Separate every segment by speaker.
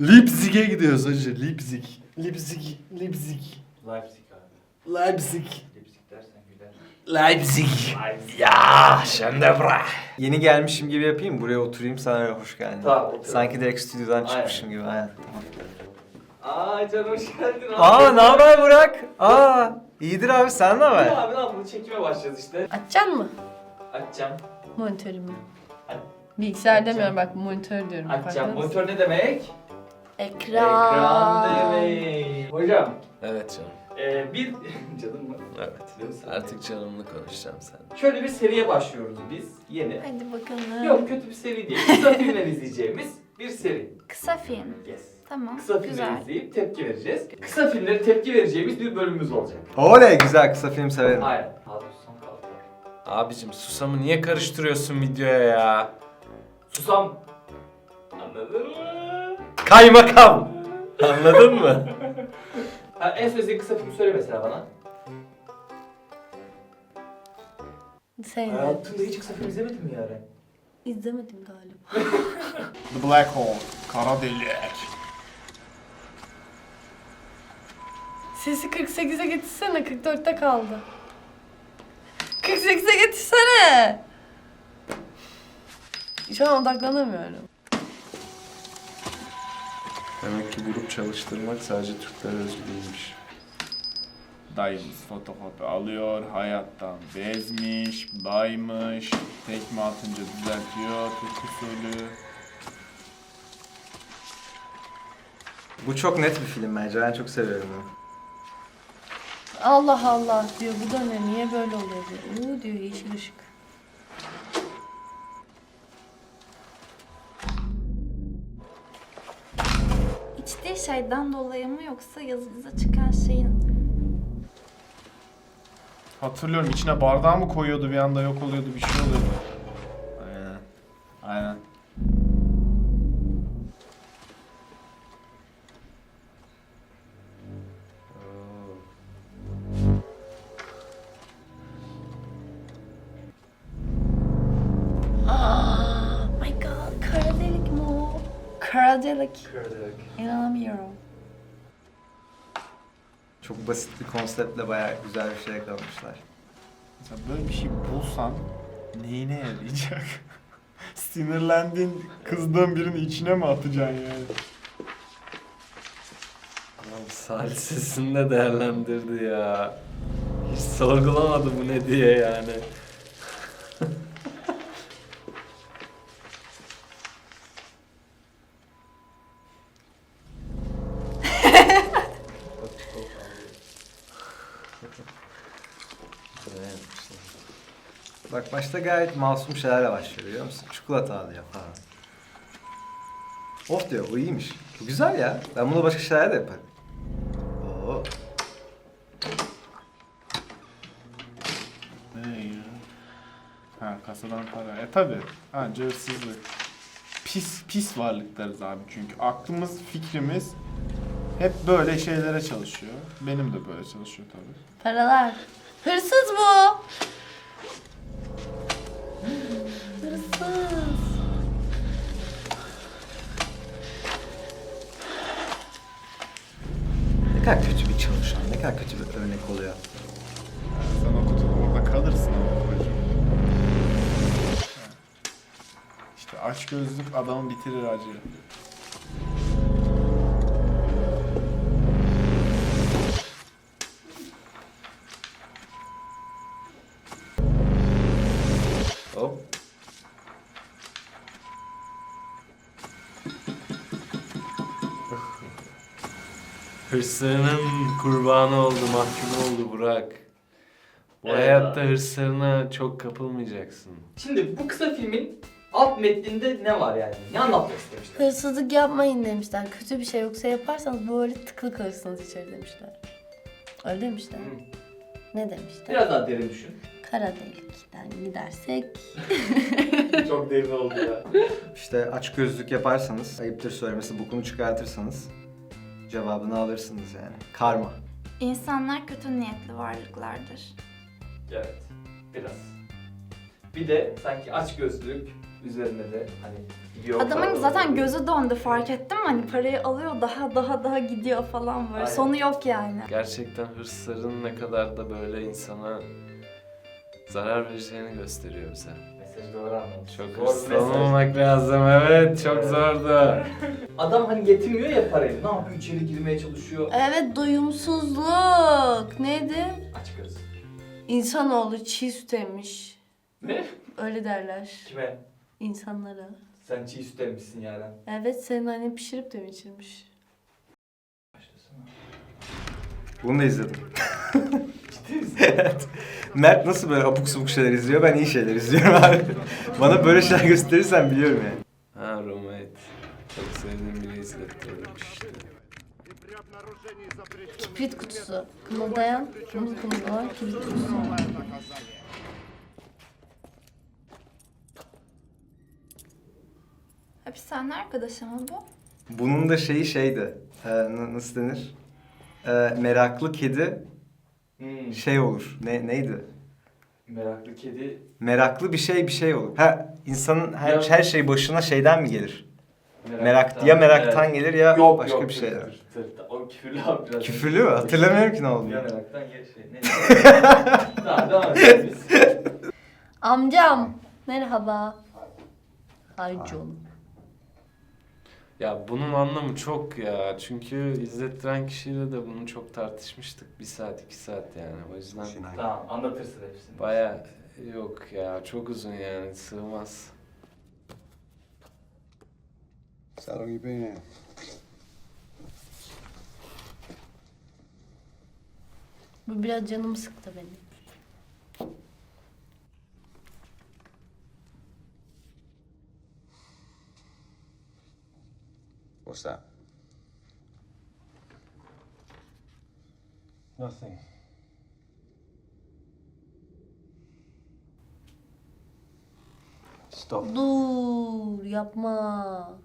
Speaker 1: Leipzig'e gidiyoruz hacı. Leipzig. Leipzig. Leipzig.
Speaker 2: Leipzig abi.
Speaker 1: Leipzig.
Speaker 2: Leipzig dersen güler.
Speaker 1: Leipzig.
Speaker 2: Leipzig.
Speaker 1: Ya sen de bırak.
Speaker 3: Yeni gelmişim gibi yapayım. Buraya oturayım sana hoş geldin.
Speaker 2: Tamam, otur.
Speaker 3: Sanki direkt stüdyodan
Speaker 2: Aynen.
Speaker 3: çıkmışım gibi. Aynen. Tamam.
Speaker 2: Aa Can hoş geldin abi.
Speaker 3: Aa ne haber Burak? Aa iyidir abi sen ne haber?
Speaker 2: abi ne yapalım çekime başlayacağız işte.
Speaker 4: Açacaksın mı
Speaker 2: Açacağım.
Speaker 4: monitörümü? Bilgisayar
Speaker 2: Açacağım.
Speaker 4: demiyorum bak monitör diyorum.
Speaker 2: Açacağım.
Speaker 4: farkında mısın?
Speaker 2: Monitör ne demek?
Speaker 4: Ekran.
Speaker 2: Ekran demek. Hocam
Speaker 1: Evet canım.
Speaker 2: e, bir... Canım mı?
Speaker 1: Evet. Artık canımlı konuşacağım sen.
Speaker 2: Şöyle bir seriye başlıyoruz biz yeni.
Speaker 4: Hadi bakalım.
Speaker 2: Yok kötü bir seri değil. Kısa filmler izleyeceğimiz bir seri.
Speaker 5: Kısa film.
Speaker 2: Yes.
Speaker 5: Tamam.
Speaker 2: Kısa filmleri
Speaker 5: Güzel.
Speaker 2: izleyip tepki vereceğiz. Kısa filmleri tepki vereceğimiz bir bölümümüz olacak.
Speaker 3: Oley güzel kısa film severim.
Speaker 2: Aynen. Abi susam kaldı.
Speaker 1: Abicim susamı niye karıştırıyorsun videoya ya?
Speaker 2: Susam. Anladın mı?
Speaker 1: Kaymakam. Anladın mı?
Speaker 2: Ha, en son izlediğin kısa film söyle mesela bana.
Speaker 4: Sen
Speaker 2: Hayatımda hiç kısa film izlemedin mi yani?
Speaker 4: izlemedim galiba.
Speaker 6: The Black Hole. Kara delik.
Speaker 4: Sesi 48'e getirsene 44'te kaldı. 48'e getirsene. Şu an odaklanamıyorum.
Speaker 1: Demek ki grup çalıştırmak sadece Türklere özgü değilmiş.
Speaker 6: Dayımız fotokopi alıyor, hayattan bezmiş, baymış, tekme atınca düzeltiyor, Türk usulü.
Speaker 3: Bu çok net bir film bence. Ben çok seviyorum bunu.
Speaker 4: Allah Allah diyor bu da ne niye böyle oluyor diyor. Uuu diyor yeşil ışık.
Speaker 5: Şeyden dolayı mı yoksa yazınıza çıkan şeyin
Speaker 6: Hatırlıyorum içine bardağı mı koyuyordu bir anda yok oluyordu bir şey oluyordu.
Speaker 3: Çok basit bir konseptle bayağı güzel bir şey yakalamışlar.
Speaker 6: Mesela böyle bir şey bulsan neyine yarayacak? Sinirlendiğin, kızdığın birinin içine mi atacaksın yani?
Speaker 1: Adam salisesinde değerlendirdi ya. Hiç sorgulamadı bu ne diye yani.
Speaker 3: Bak başta gayet masum şeylerle başlıyor biliyor musun? Çikolata alıyor falan. Of diyor bu iyiymiş. Bu güzel ya. Ben bunu başka şeyler de yaparım. Oo.
Speaker 6: Ne ya? Ha kasadan para. E tabi. Anca hırsızlık. Pis pis varlıklarız abi çünkü. Aklımız, fikrimiz hep böyle şeylere çalışıyor. Benim de böyle çalışıyor tabi.
Speaker 4: Paralar. Hırsız bu.
Speaker 3: Kadar kötü bir çalışan, ne kadar kötü bir örnek oluyor.
Speaker 6: Sen o kutuda orada kalırsın ama babacığım. İşte aç gözlük adamı bitirir acı.
Speaker 1: Hırslarının kurbanı oldu, mahkum oldu Burak. Bu
Speaker 2: Evet
Speaker 1: hayatta
Speaker 2: abi.
Speaker 1: hırslarına çok kapılmayacaksın.
Speaker 2: Şimdi bu kısa filmin alt metninde ne var yani? Ne anlatmak istemişler?
Speaker 4: Hırsızlık yapmayın demişler. Kötü bir şey yoksa yaparsanız böyle tıklı kalırsınız içeri demişler. Öyle demişler.
Speaker 2: Hı.
Speaker 4: Ne demişler?
Speaker 2: Biraz daha derin düşün.
Speaker 4: Kara delikten gidersek
Speaker 2: Çok derin oldu ya.
Speaker 3: İşte aç gözlük yaparsanız, ayıptır söylemesi bokunu çıkartırsanız cevabını alırsınız yani. Karma.
Speaker 5: insanlar kötü niyetli varlıklardır.
Speaker 2: Evet. Biraz. Bir de sanki aç gözlülük, üzerine de hani gidiyor.
Speaker 5: Adamın
Speaker 2: para
Speaker 5: zaten gözü döndü fark ettim mi? Hani parayı alıyor daha daha daha gidiyor falan böyle.
Speaker 2: Aynen.
Speaker 5: Sonu yok yani.
Speaker 1: Gerçekten hırsların ne kadar da böyle insana zarar vereceğini gösteriyor bize.
Speaker 2: Mesajı doğru anladım.
Speaker 1: Çok olmamak lazım evet çok
Speaker 2: Evet.
Speaker 1: zordu.
Speaker 2: Adam hani getirmiyor ya parayı. Ne yapıyor? İçeri girmeye çalışıyor.
Speaker 4: Evet doyumsuzluk. Neydi?
Speaker 2: Aç göz.
Speaker 4: İnsanoğlu çiğ süt emmiş.
Speaker 2: Ne?
Speaker 4: Öyle derler
Speaker 2: Kime?
Speaker 4: insanlara.
Speaker 2: Sen çiğ süt emmişsin yani.
Speaker 4: Evet senin annen pişirip de mi içirmiş?
Speaker 2: Başlasana.
Speaker 3: Bunu da izledim. Evet. Mert nasıl böyle abuk subuk şeyler izliyor? Ben iyi şeyler izliyorum abi. Bana böyle şeyler gösterirsen biliyorum yani.
Speaker 1: Ha Roommate. Çok sevdiğim biri izlettirmiş işte.
Speaker 4: Kibrit kutusu. Kımıldayan, kımıl kımıldayan kibrit kutusu.
Speaker 5: Hapishane arkadaşı mı bu?
Speaker 3: Bunun da şeyi şeydi. Ee, nasıl denir? Ee, meraklı kedi
Speaker 2: Hmm.
Speaker 3: şey olur. Ne neydi?
Speaker 2: Meraklı kedi.
Speaker 3: Meraklı bir şey bir şey olur. Ha insanın her,
Speaker 2: Ya-
Speaker 3: her şey başına şeyden mi gelir? Merak ya meraktan
Speaker 2: Evet.
Speaker 3: gelir ya
Speaker 2: Yok
Speaker 3: başka
Speaker 2: yok.
Speaker 3: bir şeyden.
Speaker 2: tır, tır, tır. O küfürlü abi biraz.
Speaker 3: Küfürlü mü? Hatırlamıyorum ki ne
Speaker 2: Ya
Speaker 3: olduğunu.
Speaker 2: meraktan ya şey. Neyse. Tamam devam edelim biz.
Speaker 4: Amcam. Merhaba. Ay canım.
Speaker 1: Ya bunun anlamı çok ya. Çünkü izlettiren kişiyle de bunu çok tartışmıştık. Bir saat, iki saat yani. O yüzden
Speaker 2: Tamam anlatırsın hepsini.
Speaker 1: baya yok ya. Çok uzun yani. Sığmaz.
Speaker 7: Been here?
Speaker 4: Bu biraz canımı sıktı benim.
Speaker 7: What's that? Nothing. Stop.
Speaker 4: Dur yapma.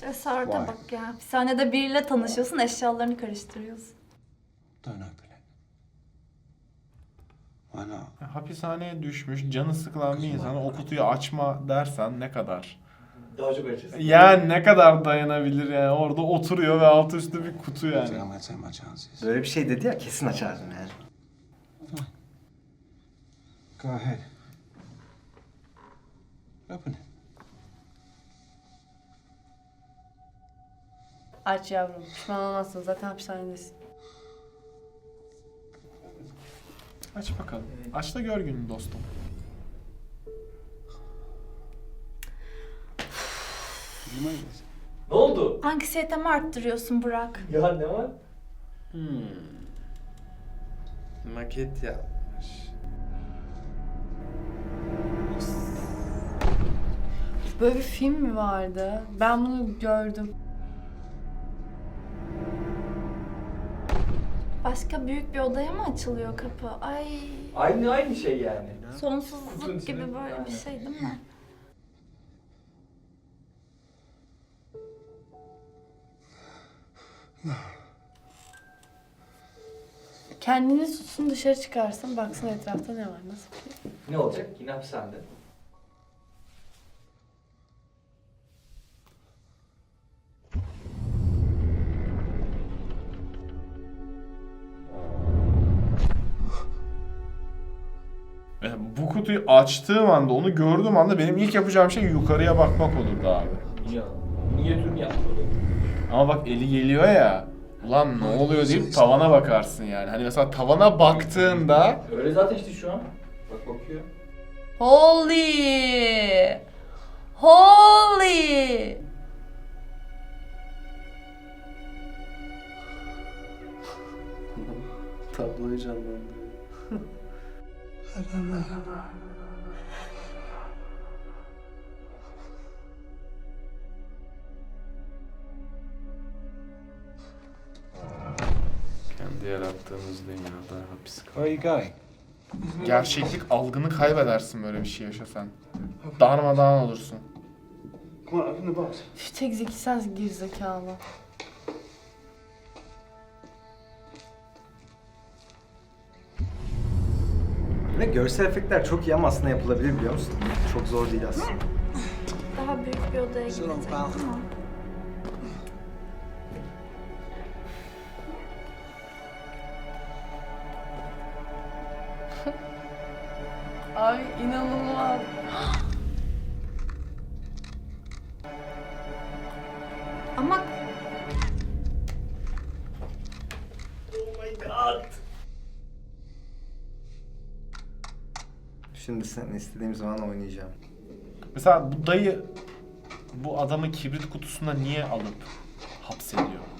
Speaker 5: Cesarete bak ya. Hapishanede biriyle tanışıyorsun eşyalarını karıştırıyorsun.
Speaker 7: Don't open it. Why not?
Speaker 6: Hapishaneye düşmüş, canı sıkılan bir insana o kutuyu açma dersen ne kadar?
Speaker 2: Daha çok açarsın.
Speaker 6: Yani ne kadar dayanabilir yani orada oturuyor ve altı üstü bir kutu
Speaker 7: I
Speaker 6: yani.
Speaker 7: Gonna take my chances.
Speaker 3: Böyle bir şey dedi ya kesin açardım yani.
Speaker 7: Go ahead. Open it.
Speaker 4: Aç yavrum. Pişman olmazsın. Zaten hapishanedesin.
Speaker 6: Aç bakalım. Aç da gör gününü dostum.
Speaker 2: Ne oldu?
Speaker 5: Anksiyetemi arttırıyorsun Burak.
Speaker 2: Ya ne var?
Speaker 1: Hmm. Maket yapmış.
Speaker 4: Böyle bir film mi vardı? Ben bunu gördüm.
Speaker 5: Başka büyük bir odaya mı açılıyor kapı? Ay.
Speaker 2: Aynı aynı şey yani.
Speaker 5: Sonsuzluk gibi böyle bir şey değil mi?
Speaker 4: Kendini tutsun dışarı çıkarsın. Baksın etrafta ne var. Nasıl bir şey?
Speaker 2: Ne olacak? Yine hapishanede.
Speaker 6: Yani bu kutuyu açtığım anda, onu gördüğüm anda benim ilk yapacağım şey yukarıya bakmak olurdu abi.
Speaker 2: Niye? Niyetini yapmış
Speaker 6: Ama bak eli geliyor ya. Ulan ne oluyor deyip tavana bakarsın yani. Hani mesela tavana baktığında
Speaker 2: Öyle zaten işte şu an. Bak bakıyor.
Speaker 4: Holy! Holy!
Speaker 7: Where are you going?
Speaker 6: gerçeklik algını kaybedersin böyle bir şey yaşasan. Darmadağın olursun.
Speaker 7: Come on, open the box.
Speaker 4: Üf, tek zeki sensin gerizekalı.
Speaker 3: Ve görsel efektler çok iyi ama aslında yapılabilir biliyor musun? Çok zor değil aslında.
Speaker 5: daha büyük bir odaya gidecek
Speaker 7: pal.
Speaker 5: Ama
Speaker 3: Şimdi sen istediğim zaman oynayacağım.
Speaker 6: Mesela bu dayı bu adamı kibrit kutusuna niye alıp hapsediyor?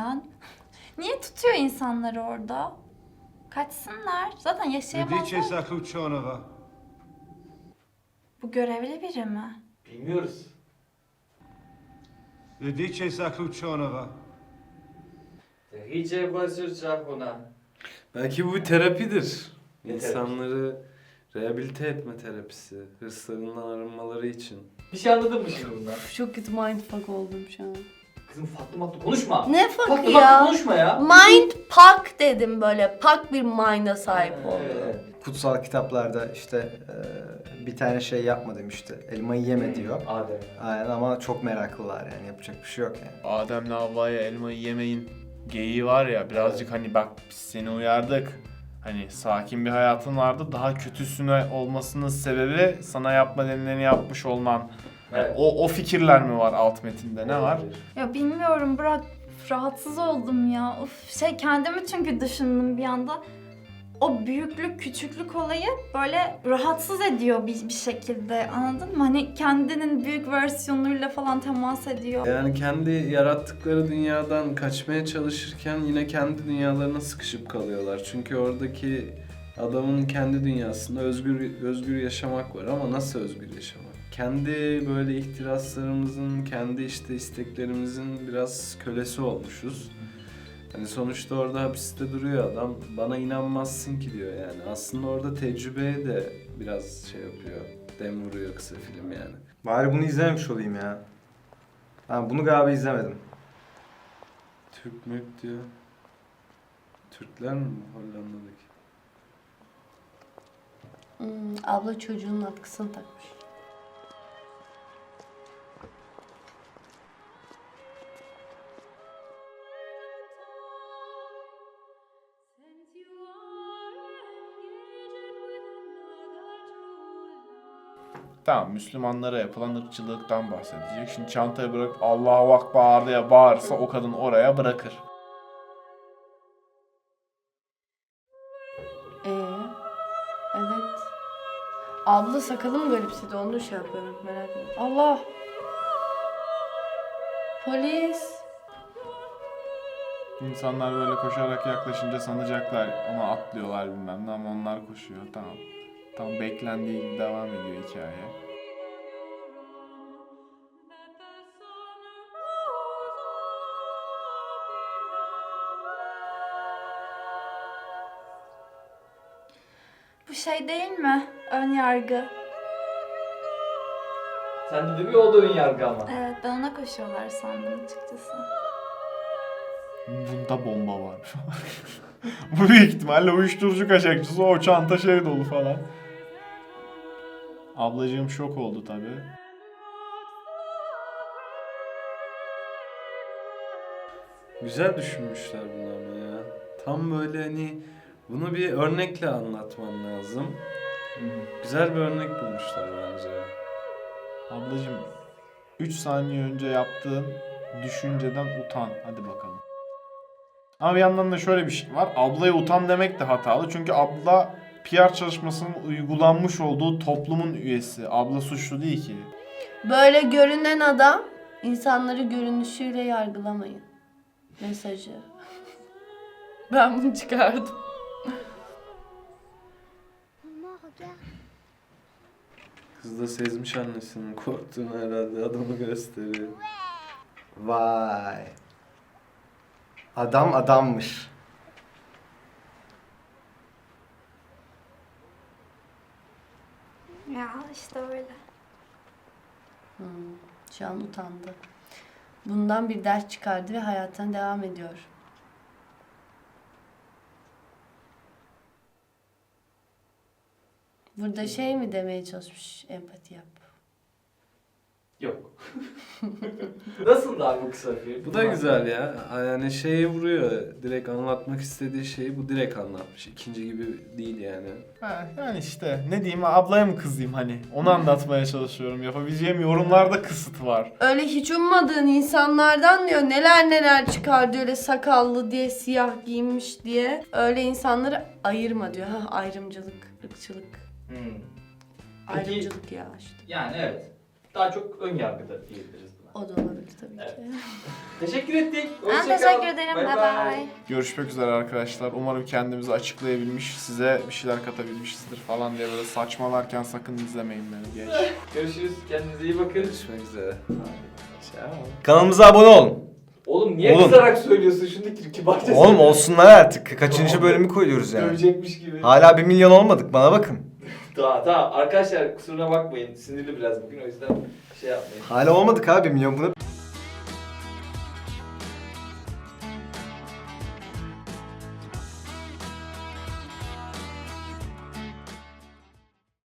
Speaker 5: Ya? Niye tutuyor insanları orada? Kaçsınlar. Zaten
Speaker 7: Radice
Speaker 5: yaşayamazlar.
Speaker 7: Zakuchonova.
Speaker 5: Bu görevli biri mi?
Speaker 2: Bilmiyoruz.
Speaker 7: Radice Zakuchonova.
Speaker 2: Rice ona.
Speaker 1: Belki bu bir terapidir.
Speaker 2: Ne
Speaker 1: İnsanları rehabilite etme terapisi. Hırslarından arınmaları için.
Speaker 2: Bir şey anladın mı şimdi bundan?
Speaker 4: Çok kötü mindfuck oldum şu an.
Speaker 2: Kızım farklı farklı konuşma.
Speaker 4: Ne
Speaker 2: Farklı
Speaker 4: fuck
Speaker 2: farklı
Speaker 4: ya?
Speaker 2: konuşma ya.
Speaker 4: Mind pak dedim böyle. Pak bir mind'a sahip
Speaker 2: Evet,
Speaker 4: oldu.
Speaker 2: evet.
Speaker 3: Kutsal kitaplarda işte e, bir tane şey yapma demişti. Elmayı yeme diyor.
Speaker 2: Adem.
Speaker 3: Aynen ama çok meraklılar yani yapacak bir şey yok yani.
Speaker 6: Adem'le Havva'ya elmayı yemeyin geyiği var ya birazcık hani bak biz seni uyardık. Hani sakin bir hayatın vardı. Daha kötüsüne olmasının sebebi sana yapma denileni yapmış olman. Yani
Speaker 2: Evet.
Speaker 6: o, o fikirler mi var alt metinde ne var?
Speaker 5: Ya bilmiyorum Burak rahatsız oldum ya. Of şey kendimi çünkü düşündüm bir anda. O büyüklük küçüklük olayı böyle rahatsız ediyor bir, bir şekilde anladın mı? Hani kendinin büyük versiyonuyla falan temas ediyor.
Speaker 1: Yani kendi yarattıkları dünyadan kaçmaya çalışırken yine kendi dünyalarına sıkışıp kalıyorlar. Çünkü oradaki adamın kendi dünyasında özgür özgür yaşamak var ama nasıl özgür yaşamak? Kendi böyle ihtiraslarımızın, kendi işte isteklerimizin biraz kölesi olmuşuz. Hani sonuçta orada hapiste duruyor adam. Bana inanmazsın ki diyor yani. Aslında orada tecrübeye de biraz şey yapıyor. Dem vuruyor kısa film yani.
Speaker 3: Bari bunu izlememiş olayım ya. Ben bunu galiba izlemedim.
Speaker 1: Türk mülk diyor. Türkler mi Hollanda'daki?
Speaker 4: Hmm, abla çocuğunun atkısını takmış.
Speaker 6: Tamam Müslümanlara yapılan ırkçılıktan bahsedecek. Şimdi çantayı bırakıp Allahu Akbar diye bağırsa o kadın oraya bırakır.
Speaker 4: Ee, evet. Abla sakalı mı garipsedi onu şey yapıyorum merak ettim. Allah! Polis!
Speaker 6: İnsanlar böyle koşarak yaklaşınca sanacaklar ona atlıyorlar bilmem ne ama onlar koşuyor tamam. Tam beklendiği gibi devam ediyor hikaye.
Speaker 5: Bu şey değil mi? Ön yargı.
Speaker 2: Sen de bir o da ön yargı ama.
Speaker 5: Evet ben ona koşuyorlar sandım açıkçası.
Speaker 6: Bunda bomba var. Bu büyük ihtimalle uyuşturucu kaçakçısı o çanta şey dolu falan. Ablacığım şok oldu tabi.
Speaker 1: Güzel düşünmüşler bunu ya. Tam böyle hani bunu bir örnekle anlatman lazım. Güzel bir örnek bulmuşlar bence.
Speaker 6: Ablacığım 3 saniye önce yaptığın düşünceden utan. Hadi bakalım. Ama bir yandan da şöyle bir şey var. Ablaya utan demek de hatalı. Çünkü abla PR çalışmasının uygulanmış olduğu toplumun üyesi. Abla suçlu değil ki.
Speaker 4: Böyle görünen adam insanları görünüşüyle yargılamayın. Mesajı. Ben bunu çıkardım.
Speaker 1: Kız da sezmiş annesinin korktuğunu herhalde adamı gösteriyor.
Speaker 3: Vay. Adam adammış.
Speaker 5: Ya işte öyle.
Speaker 4: Hmm, şu an utandı. bundan bir ders çıkardı ve hayatına devam ediyor. Burada şey mi demeye çalışmış empati yap.
Speaker 2: Yok. Nasıl abi bu kısa film?
Speaker 1: Bu da güzel ya. Yani şeyi vuruyor. Direkt anlatmak istediği şeyi bu direkt anlatmış. İkinci gibi değil yani.
Speaker 6: Ha, yani işte ne diyeyim ablaya mı kızayım hani onu anlatmaya çalışıyorum. Yapabileceğim yorumlarda kısıt var.
Speaker 4: Öyle hiç ummadığın insanlardan diyor neler neler çıkardı öyle sakallı diye siyah giyinmiş diye. Öyle insanları ayırma diyor. Ha ayrımcılık, ırkçılık.
Speaker 2: Hmm. Peki-
Speaker 4: Ayrımcılık ya işte.
Speaker 2: Yani evet. Daha çok ön yargıda diyebiliriz.
Speaker 4: O da olabilir tabii
Speaker 2: Evet.
Speaker 4: ki.
Speaker 2: Teşekkür ettik.
Speaker 5: Ben
Speaker 2: Hoşça kal.
Speaker 5: teşekkür ederim.
Speaker 2: Bay
Speaker 5: Bye
Speaker 2: bay.
Speaker 5: bye.
Speaker 6: Görüşmek üzere arkadaşlar. Umarım kendimizi açıklayabilmiş, size bir şeyler katabilmişizdir falan diye böyle saçmalarken sakın izlemeyin beni genç.
Speaker 2: Görüşürüz. Kendinize iyi bakın.
Speaker 1: Görüşmek üzere. Ciao.
Speaker 3: Kanalımıza abone olun.
Speaker 2: Oğlum niye
Speaker 3: Oğlum.
Speaker 2: kızarak söylüyorsun şunu kibarca
Speaker 3: Oğlum
Speaker 2: söyle.
Speaker 3: olsunlar artık. Kaçıncı bölümü koyuyoruz yani.
Speaker 2: Dövecekmiş gibi.
Speaker 3: Hala bir milyon olmadık bana bakın.
Speaker 2: Tamam tamam arkadaşlar kusuruna bakmayın. Sinirli biraz bugün o yüzden şey yapmayın.
Speaker 3: Hala olmadık abi milyon bunu